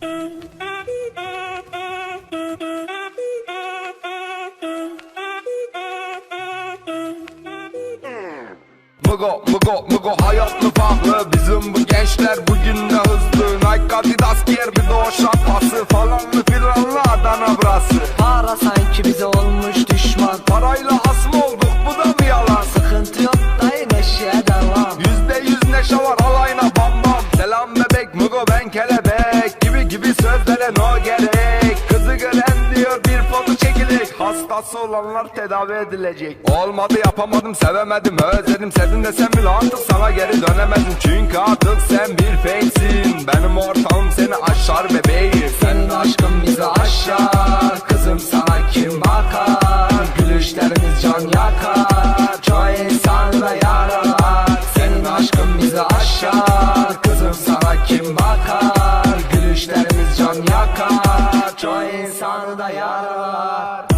Mugo mugo mugo hayat mı farklı Bizim bu gençler bugün de hızlı. Nike Adidas giyer bir de o şapkası Falanlı filanlı Adana burası? Para sanki bize olmuş düşman gerek. Kızı gören diyor bir foto çekilecek Hastası olanlar tedavi edilecek. Olmadı yapamadım sevemedim özledim. Sevdim desem bile artık sana geri dönemezdim Çünkü artık sen bir fakesin. Benim ortağım seni aşar bebeğim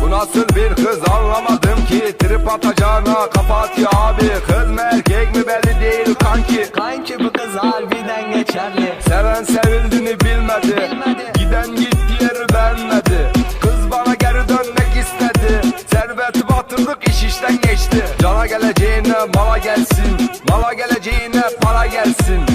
Bu nasıl bir kız anlamadım ki. Trip atacağına kafa atıyor abi. Kız mı erkek mi belli değil kanki. Kanki bu kız harbiden geçerli. Seven sevildiğini bilmedi. Bilmedi. Giden gitti yeri beğenmedi Kız bana geri dönmek istedi. Serveti batırdık iş işten geçti. Cana geleceğine mala gelsin. Mala geleceğine para Gelsin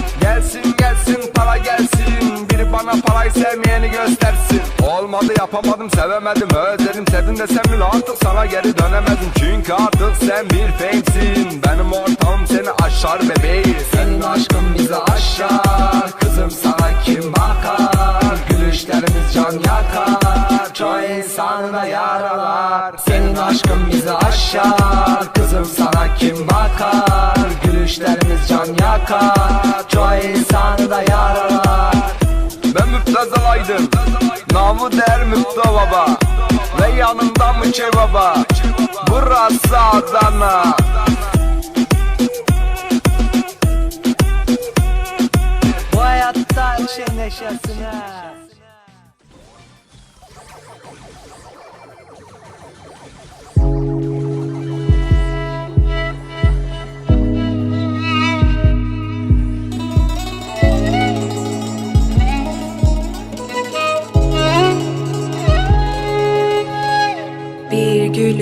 yapamadım sevemedim Özledim sevdim desem bile artık sana geri dönemezdim. Çünkü artık sen bir famesin Benim ortağım seni aşar bebeğim. Senin aşkın bizi aşar Kızım sana kim bakar? Gülüşlerimiz can yakar Çoğu insanı da yaralar. Senin aşkın bizi aşar Kızım sana kim bakar? Gülüşlerimiz can yakar Çoğu insanı da yaralar Ben müptezelaydım Namı değer müpte baba. Ve yanında mıçı baba. Burası Adana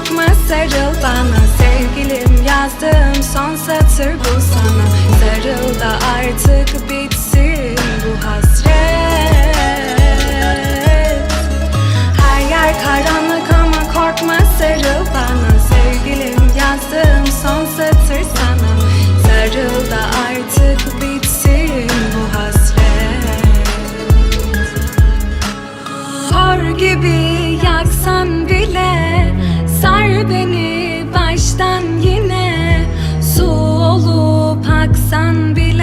Korkma sarıl bana Sevgilim yazdığım son satır bu sana. Sarıl da artık bitsin bu hasret. Her yer karanlık ama korkma sarıl bana Sevgilim yazdığım son satır sana. Sarıl da artık bitsin bu hasret. Sor gibi yaksan bile Sar beni baştan yine. Su olup aksan bile